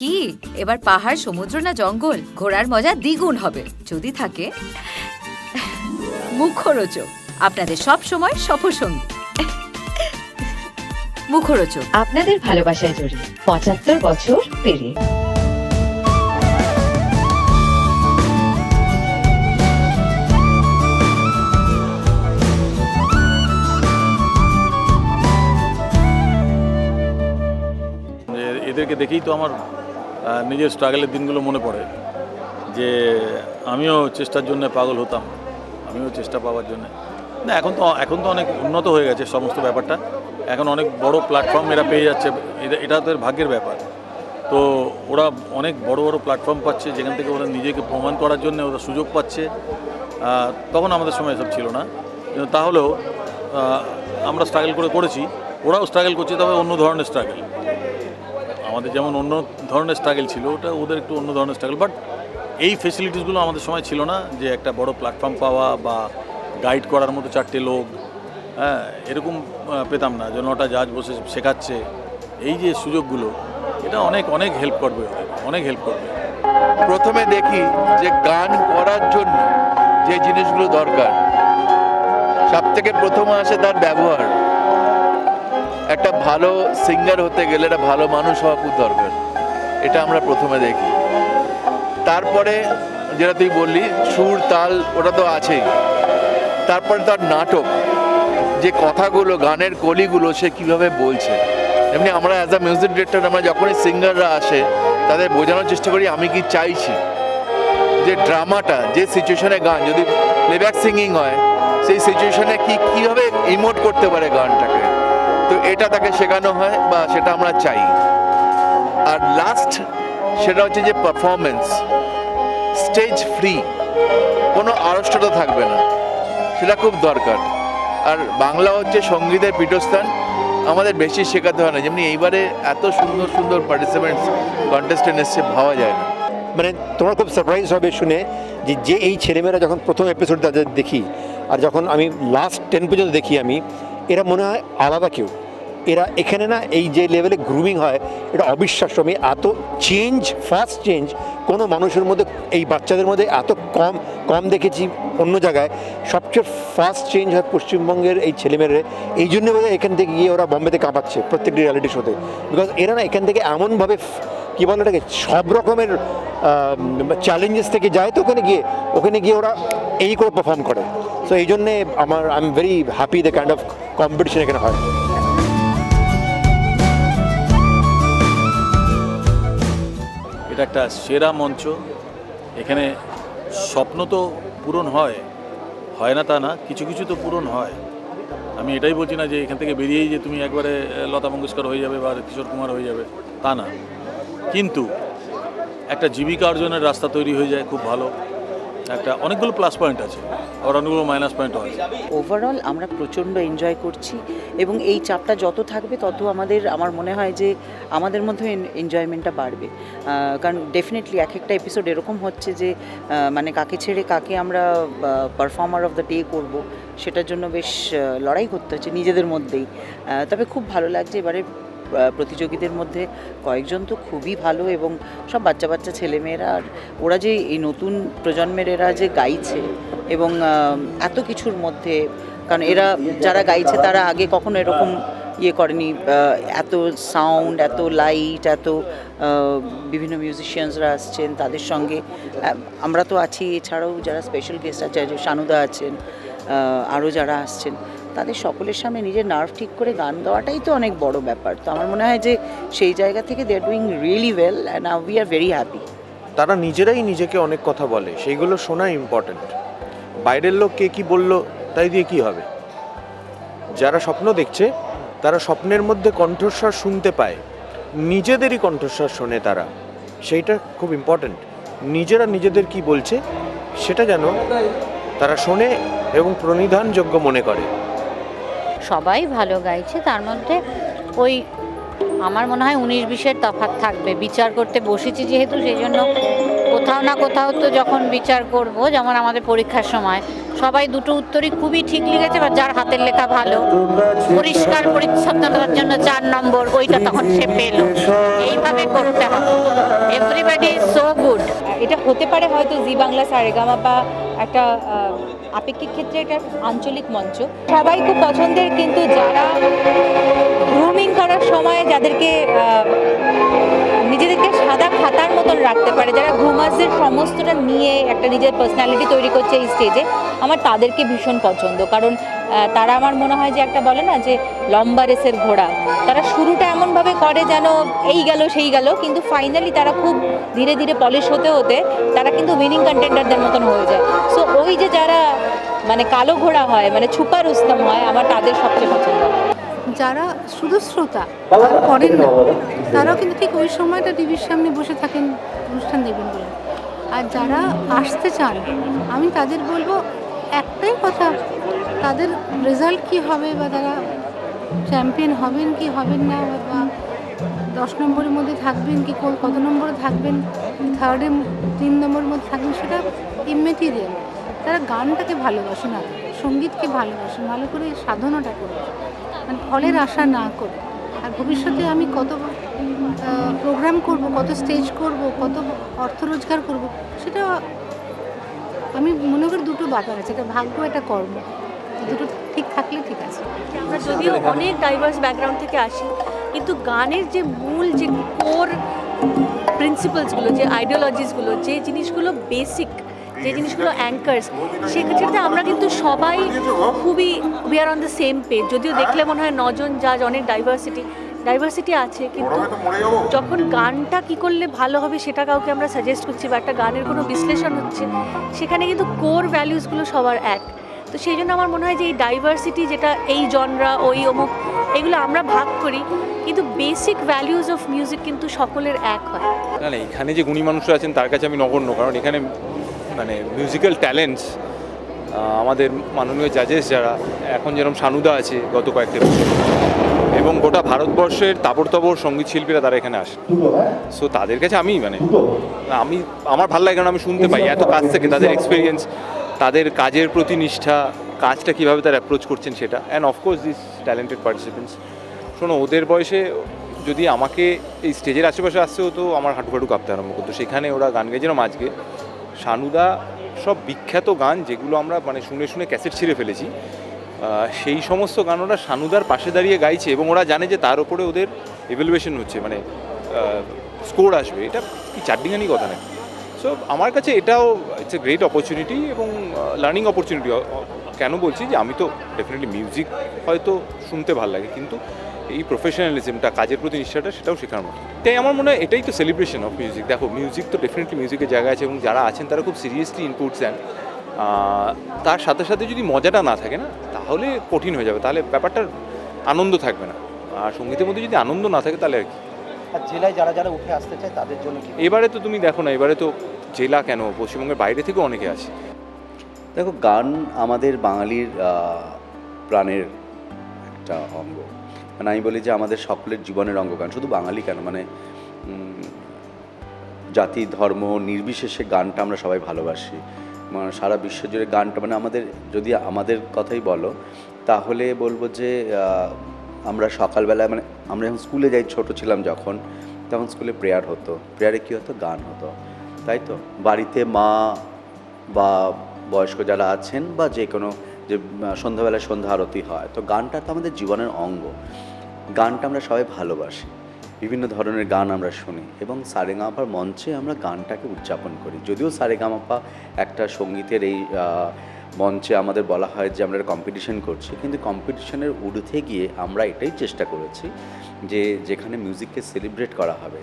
কি? এবার পাহাড় সমুদ্র না জঙ্গল? ঘোরার মজা দ্বিগুণ হবে। যদি থাকে মুখরোচক। আপনাদের সব সময় সফরসঙ্গী। মুখরোচক। আপনাদের ভালোবাসায় জড়িয়ে পঁচাত্তর বছর পেরিয়ে। যে এদেরকে দেখেই তো আমার নিজের স্ট্রাগলের দিনগুলো মনে পড়ে যে আমিও চেষ্টার জন্য পাগল হতাম, আমিও চেষ্টা পাওয়ার জন্য। না, এখন তো এখন তো অনেক উন্নত হয়ে গেছে সমস্ত ব্যাপারটা। এখন অনেক বড় প্ল্যাটফর্ম এরা পেয়ে যাচ্ছে, এটা এটা তো ভাগ্যের ব্যাপার। তো ওরা অনেক বড় বড় প্ল্যাটফর্ম পাচ্ছে, যেখান থেকে ওরা নিজেকে প্রমাণ করার জন্য ওরা সুযোগ পাচ্ছে। তখন আমাদের সময় এসব ছিল না। কিন্তু তাহলেও আমরা স্ট্রাগল করে করেছি, ওরাও স্ট্রাগল করছে, তবে অন্য ধরনের স্ট্রাগল আমাদের যেমন অন্য ধরনের স্ট্রাগল ছিল, ওটা ওদের একটু অন্য ধরনের স্ট্রাগল বাট এই ফেসিলিটিসগুলো আমাদের সময় ছিল না যে একটা বড় প্ল্যাটফর্ম পাওয়া বা গাইড করার মতো চারটে লোক হ্যাঁ এরকম পেতাম না যে নটা জাজ বসে শেখাচ্ছে। এই যে সুযোগগুলো, এটা অনেক অনেক হেল্প করবে অনেক হেল্প করবে। প্রথমে দেখি যে গান করার জন্য যে জিনিসগুলো দরকার সব থেকে প্রথম আসে তার ব্যবহার। একটা ভালো সিঙ্গার হতে গেলে একটা ভালো মানুষ হওয়া খুব দরকার। এটা আমরা প্রথমে দেখি। তারপরে যেটা তুই বললি, সুর, তাল, ওটা তো আছেই। তারপরে তার নাটক, যে কথাগুলো, গানের কলিগুলো সে কীভাবে বলছে। এমনি আমরা অ্যাজ আ মিউজিক ডিরেক্টর আমরা যখনই সিঙ্গাররা আসে, তাদের বোঝানোর চেষ্টা করি, আমি কি চাইছি? যে ড্রামাটা যে সিচুয়েশনে গান, যদি প্লেব্যাক সিঙ্গিং হয়, সেই সিচুয়েশনে কি, কীভাবে ইমোট করতে পারে গানটাকে? তো এটা তাকে শেখানো হয় বা সেটা আমরা চাই। আর লাস্ট সেটা হচ্ছে যে পারফরমেন্স স্টেজ ফ্রি কোনো আড়ষ্টতা থাকবে না। সেটা খুব দরকার। আর বাংলা হচ্ছে সঙ্গীতের পীঠস্থান। আমাদের বেশি শেখাতে হয় না। যেমনি এইবারে এত সুন্দর সুন্দর পার্টিসিপেন্টস কন্টেস্টেন্ট এসছে, ভাবা যায় না। মানে তোমার খুব সারপ্রাইজ হবে শুনে যে যে এই ছেলেমেয়েরা যখন প্রথম এপিসোড তাদের দেখি, আর যখন আমি লাস্ট টেন পর্যন্ত দেখি আমি এরা মনে হয় আলাদা কেউ। এরা এখানে না এই যে লেভেলে গ্রুমিং হয়, এটা অবিশ্বাস্য। আমি এত চেঞ্জ ফাস্ট চেঞ্জ কোনো মানুষের মধ্যে, এই বাচ্চাদের মধ্যে এত কম কম দেখেছি অন্য জায়গায়। সবচেয়ে ফাস্ট চেঞ্জ হয় পশ্চিমবঙ্গের এই ছেলেমেয়েরা। এই জন্য বোধহয় এখান থেকে গিয়ে ওরা বম্বেতে কাঁপাচ্ছে প্রত্যেকটি রিয়ালিটি শোতে বিকজ এরা না এখান থেকে এমনভাবে কী বলে ওটাকে, সব রকমের চ্যালেঞ্জেস থেকে যায় তো ওখানে গিয়ে ওখানে গিয়ে ওরা এই করে পারফর্ম করে। সো এই জন্যে আমার I am very happy the kind of competition এখানে হয়। এটা একটা সেরা মঞ্চ। এখানে স্বপ্ন তো পূরণ হয় হয় না তা না, কিছু কিছু তো পূরণ হয়। আমি এটাই বলছি না যে এখান থেকে বেরিয়েই যে তুমি একবারে লতা মঙ্গেশকর হয়ে যাবে বা কিশোর কুমার হয়ে যাবে, তা না। কিন্তু একটা জীবিকা অর্জনের রাস্তা তৈরি হয়ে যায় খুব ভালো। একটা অনেকগুলো প্লাস পয়েন্ট আছে। আর অনেকগুলো মাইনাস পয়েন্টও আছে। ওভারঅল আমরা প্রচণ্ড এনজয় করছি এবং এই চাপটা যত থাকবে তত আমাদের, আমার মনে হয় যে আমাদের মধ্যে এনজয়মেন্টটা বাড়বে। কারণ ডেফিনেটলি এক একটা এপিসোড এরকম হচ্ছে যে মানে কাকে ছেড়ে কাকে আমরা পারফর্মার অফ দ্য ডে করব, সেটার জন্য বেশ লড়াই করতে হচ্ছে নিজেদের মধ্যেই। তবে খুব ভালো লাগছে এবারে প্রতিযোগীদের মধ্যে কয়েকজন তো খুবই ভালো এবং সব বাচ্চা বাচ্চা ছেলেমেয়েরা, আর ওরা যে এই নতুন প্রজন্মের এরা যে গাইছে এবং এত কিছুর মধ্যে, কারণ এরা যারা গাইছে তারা আগে কখনো এরকম ইয়ে করেনি এত সাউন্ড এত লাইট এত বিভিন্ন মিউজিশিয়ানসরা আসছেন তাদের সঙ্গে। আমরা তো আছি, এছাড়াও যারা স্পেশাল গেস্ট আছে যে শানুদা আছেন আরও যারা আসছেন। তাদের সকলের সামনে নিজের নার্ভ ঠিক করে গান গাওয়াটাই তো অনেক বড় ব্যাপার। তো আমার মনে হয় যে সেই জায়গা থেকে they are doing really well and we are very happy তারা নিজেরাই নিজেকে অনেক কথা বলে, সেইগুলো শোনা ইম্পর্ট্যান্ট বাইরের লোক কে কী বলল, তাই দিয়ে কি হবে? যারা স্বপ্ন দেখছে, তারা স্বপ্নের মধ্যে কণ্ঠস্বর শুনতে পায়। নিজেদেরই কণ্ঠস্বর শোনে তারা। সেইটা খুব ইম্পর্ট্যান্ট নিজেরা নিজেদের কি বলছে, সেটা যেন তারা শোনে এবং প্রণিধানযোগ্য মনে করে। সবাই ভালো গাইছে। তার মধ্যে ওই আমার মনে হয় উনিশ বিশের তফাত থাকবে। বিচার করতে বসেছি যেহেতু সেই জন্য কোথাও না কোথাও তো যখন বিচার করব, যেমন আমাদের পরীক্ষার সময়। সবাই দুটো উত্তরই খুবই ঠিক লিখেছে, বা যার হাতের লেখা ভালো। পরিষ্কার পরিচ্ছন্নতার জন্য চার নম্বর, ওইটা তখন সে পেল। এইভাবে করতে হবে এভরিবাডি ইজ সো গুড এটা হতে পারে হয়তো জি বাংলা, সারেগামা বা একটা আপেক্ষিক ক্ষেত্রে এটা আঞ্চলিক মঞ্চ। সবাই খুব পছন্দের, কিন্তু যারা গ্রুমিং করার সময় যাদেরকে নিজেদেরকে সাদা খাতার মতন রাখতে পারে। যারা গ্রুমার্সদের সমস্তটা নিয়ে একটা নিজের পার্সোনালিটি তৈরি করছে এই স্টেজে আমার তাদেরকে ভীষণ পছন্দ। কারণ তারা আমার মনে হয় যে একটা বলে না যে, লম্বা রেসের ঘোড়া। তারা শুরুটা এমনভাবে করে যেন এই গেল, সেই গেল, কিন্তু ফাইনালি তারা খুব ধীরে ধীরে পলিশ হতে হতে তারা কিন্তু উইনিং কন্টেন্ডারদের মতন হয়ে যায়। সো ওই যে যারা মানে কালো ঘোড়া হয় মানে ছুপা রুস্তম হয়, আমার তাদের সবচেয়ে পছন্দ। যারা শুধু শ্রোতা, তারা করেন না। তারাও কিন্তু ঠিক ওই সময়টা টিভির সামনে বসে থাকেন, অনুষ্ঠান দেখবেন বলে। আর যারা আসতে চান, আমি তাদের বলব, একটাই কথা, তাদের রেজাল্ট কি হবে বা তারা চ্যাম্পিয়ন হবেন কি হবেন না, বা দশ নম্বরের মধ্যে থাকবেন কি, কোন- কত নম্বরে থাকবেন থার্ডে তিন নম্বরের মধ্যে থাকবেন, সেটা ইমেটেরিয়াল তারা গানটাকে ভালোবাসে না, সঙ্গীতকে ভালোবাসে, ভালো করে সাধনাটা করবেন মানে ফলের আশা না করে। আর ভবিষ্যতে আমি কত প্রোগ্রাম করব কত স্টেজ করব কত অর্থ রোজগার করব সেটা আমি মনে করি দুটো ব্যাপার আছে। একটা ভাগ্য একটা কর্ম। দুটো ঠিক থাকলে ঠিক আছে। আমরা যদিও অনেক ডাইভার্স ব্যাকগ্রাউন্ড থেকে আসি কিন্তু গানের যে মূল যে কোর প্রিন্সিপালসগুলো যে আইডিওলজিসগুলো যে জিনিসগুলো বেসিক যে জিনিসগুলো অ্যাঙ্কার্স সেক্ষেত্রে আমরা কিন্তু সবাই খুবই we are on the same page যদিও দেখলে মনে হয় নজন জাজ অনেক ডাইভার্সিটি ডাইভার্সিটি আছে, কিন্তু যখন গানটা কি করলে ভালো হবে সেটা কাউকে আমরা সাজেস্ট করছি বা একটা গানের কোনো বিশ্লেষণ হচ্ছে, সেখানে কিন্তু কোর ভ্যালিউসগুলো সবার এক। তো সেই জন্য আমার মনে হয় যে এই ডাইভার্সিটি যেটা এই জনরা ওই অমুক, এগুলো আমরা ভাগ করি, কিন্তু বেসিক ভ্যালিউজ অফ মিউজিক কিন্তু সকলের এক হয়। না না, এখানে যে গুণী মানুষরা আছেন, তার কাছে আমি নগণ্য, কারণ এখানে মানে মিউজিক্যাল ট্যালেন্টস আমাদের মাননীয় জাজেস যারা এখন যেরকম সানুদা আছে গত কয়েকটা বছর। এবং গোটা ভারতবর্ষের তাবড় তাবড় সংগীত শিল্পীরা তারা এখানে আসে। সো তাদের কাছে আমি মানে আমি আমার ভালো লাগে কারণ আমি শুনতে পাই। এত কাজ থেকে তাদের এক্সপিরিয়েন্স তাদের কাজের প্রতি নিষ্ঠা কাজটা কীভাবে তারা অ্যাপ্রোচ করছেন সেটা। And of course this talented participants শোনো ওদের বয়সে যদি আমাকে এই স্টেজের আশেপাশে আসতে হতো আমার হাঁটু ফাটু কাঁপতে আরম্ভ করতো। সেখানে ওরা গান গেয়েছিলাম আজকে সানুদা সব বিখ্যাত গান যেগুলো আমরা মানে শুনে শুনে ক্যাসেট ছিঁড়ে ফেলেছি। সেই সমস্ত গান ওরা সানুদার পাশে দাঁড়িয়ে গাইছে এবং ওরা জানে যে তার উপরে ওদের এভ্যালুয়েশন হচ্ছে মানে স্কোর আসবে। এটা কি চারডিঙানি কথা নাকি? সো আমার কাছে এটাও ইটস এ গ্রেট অপরচুনিটি এবং লার্নিং অপরচুনিটি কেন বলছি যে আমি তো ডেফিনেটলি মিউজিক হয়তো শুনতে ভালো লাগে, কিন্তু এই প্রফেশনালিজমটা কাজের প্রতি নিষ্ঠাটা সেটাও শেখার মতো। তাই আমার মনে হয় এটাই তো সেলিব্রেশন অফ মিউজিক দেখো মিউজিক তো ডেফিনেটলি মিউজিকের জায়গা আছে এবং যারা আছেন তারা খুব সিরিয়াসলি ইনপুটস দেন। তার সাথে সাথে যদি মজাটা না থাকে না তাহলে কঠিন হয়ে যাবে। তাহলে ব্যাপারটার আনন্দ থাকবে না। আর সঙ্গীতের মধ্যে যদি আনন্দ না থাকে তাহলে আর কি? আর জেলায় যারা যারা উঠে আসতে চায় তাদের জন্য কি? এবারে তো তুমি দেখো না এবারে তো জেলা কেন? পশ্চিমবঙ্গের বাইরে থেকেও অনেকে আছে দেখো গান আমাদের বাঙালির প্রাণের একটা অঙ্গ। মানে আমি বলি যে আমাদের সকলের জীবনের অঙ্গ গান শুধু বাঙালি কেন? মানে জাতি, ধর্ম, নির্বিশেষে গানটা আমরা সবাই ভালোবাসি। মানে সারা বিশ্ব জুড়ে গানটা মানে আমাদের, যদি আমাদের কথাই বলো, তাহলে বলব যে আমরা সকালবেলায় মানে আমরা যখন স্কুলে যাই, ছোট ছিলাম যখন, তখন স্কুলে প্রেয়ার হতো। প্রেয়ারে কী হতো? গান হতো। তাই তো? বাড়িতে মা বা বয়স্ক যারা আছেন বা যে কোনো যে সন্ধ্যাবেলায় সন্ধ্যা আরতি হয়, তো গানটা তো আমাদের জীবনের অঙ্গ। গানটা আমরা সবাই ভালোবাসি। বিভিন্ন ধরনের গান আমরা শুনি এবং সারেগামাপার মঞ্চে আমরা গানটাকে উদযাপন করি। যদিও সারেগামাপা একটা সঙ্গীতের এই মঞ্চে আমাদের বলা হয় যে আমরা কম্পিটিশন করছি, কিন্তু কম্পিটিশনের ঊর্ধ্বে গিয়ে আমরা এটাই চেষ্টা করেছি যে যেখানে মিউজিককে সেলিব্রেট করা হবে।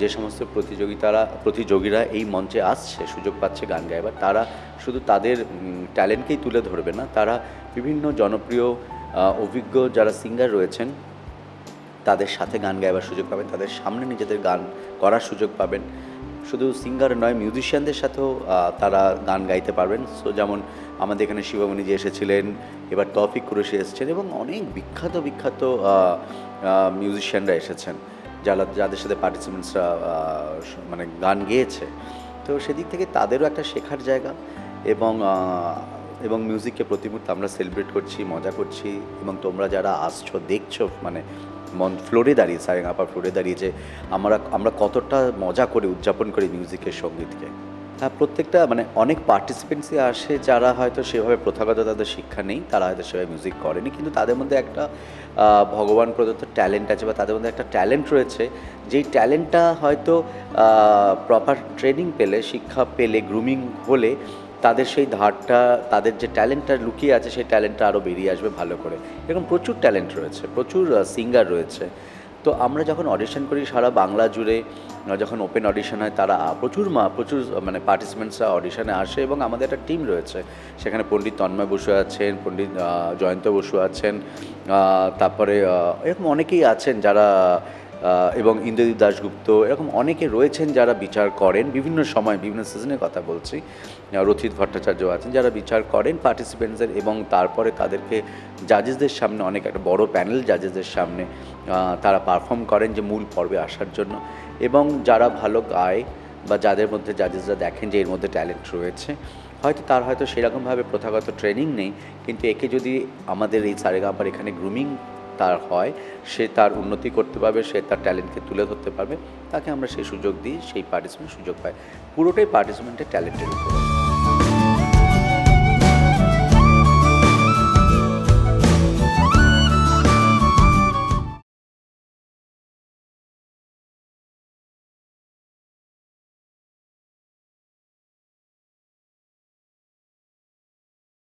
যে সমস্ত প্রতিযোগিতারা, প্রতিযোগীরা এই মঞ্চে আসছে, সুযোগ পাচ্ছে গান গাইবার, তারা শুধু তাদের ট্যালেন্টকেই তুলে ধরবে না, তারা বিভিন্ন জনপ্রিয় অভিজ্ঞ যারা সিঙ্গার রয়েছেন তাদের সাথে গান গাইবার সুযোগ পাবেন, তাদের সামনে নিজেদের গান করার সুযোগ পাবেন। শুধু সিঙ্গার নয় মিউজিশিয়ানদের সাথেও তারা গান গাইতে পারবেন। সো যেমন আমাদের এখানে শিবমণি যে এসেছিলেন, এবার তৌফিক কুরেশি এসেছেন এবং অনেক বিখ্যাত বিখ্যাত মিউজিশিয়ানরা এসেছেন, যারা, যাদের সাথে পার্টিসিপেন্টসরা মানে গান গেয়েছে। তো সেদিক থেকে তাদেরও একটা শেখার জায়গা এবং এবং মিউজিককে প্রতি মুহূর্তে আমরা সেলিব্রেট করছি, মজা করছি এবং তোমরা যারা আসছো, দেখছ মানে মন ফ্লোরে দাঁড়িয়ে সারেগাপা ফ্লোরে দাঁড়িয়ে যে আমরা আমরা কতটা মজা করে উদযাপন করি মিউজিকের সঙ্গীতকে। হ্যাঁ প্রত্যেকটা মানে অনেক পার্টিসিপেন্টসই আসে যারা হয়তো সেভাবে প্রথাগত তাদের শিক্ষা নেই, তারা হয়তো সেভাবে মিউজিক করেনি, কিন্তু তাদের মধ্যে একটা ভগবান প্রদত্ত ট্যালেন্ট আছে বা তাদের মধ্যে একটা ট্যালেন্ট রয়েছে, যেই ট্যালেন্টটা হয়তো প্রপার ট্রেনিং পেলে, শিক্ষা পেলে গ্রুমিং হলে তাদের সেই ধারটা, তাদের যে ট্যালেন্টটা লুকিয়ে আছে, সেই ট্যালেন্টটা আরও বেরিয়ে আসবে ভালো করে। এরকম প্রচুর ট্যালেন্ট রয়েছে, প্রচুর সিঙ্গার রয়েছে। তো আমরা যখন অডিশন করি সারা বাংলা জুড়ে যখন ওপেন অডিশন হয়, তারা প্রচুর মা, প্রচুর মানে পার্টিসিপেন্টসরা অডিশনে আসে এবং আমাদের একটা টিম রয়েছে। সেখানে পণ্ডিত তন্ময় বসু আছেন, পণ্ডিত জয়ন্ত বসু আছেন তারপরে এরকম অনেকেই আছেন যারা এবং ইন্দ্রদীপ দাশগুপ্ত, এরকম অনেকে রয়েছেন যারা বিচার করেন। বিভিন্ন সময়, বিভিন্ন সিজনের কথা বলছি। রথিত ভট্টাচার্য আছেন, যারা বিচার করেন পার্টিসিপেন্টসের এবং তারপরে তাদেরকে জাজেসদের সামনে, অনেক একটা বড় প্যানেল জাজেসদের সামনে তারা পারফর্ম করেন যে মূল পর্বে আসার জন্য। এবং যারা ভালো গায় বা যাদের মধ্যে জাজেসরা দেখেন যে এর মধ্যে ট্যালেন্ট রয়েছে, হয়তো তার হয়তো সেরকমভাবে প্রথাগত ট্রেনিং নেই। কিন্তু একে যদি আমাদের এই সারেগাম্পার এখানে গ্রুমিং তার হয়, সে তার উন্নতি করতে পারবে, সে তার ট্যালেন্টকে তুলে ধরতে পারবে, তাকে আমরা সেই সুযোগ দিই, সেই পার্টিসিপেন্ট সুযোগ পাই পুরোটাই পার্টিসিপেন্টের ট্যালেন্টের উপর।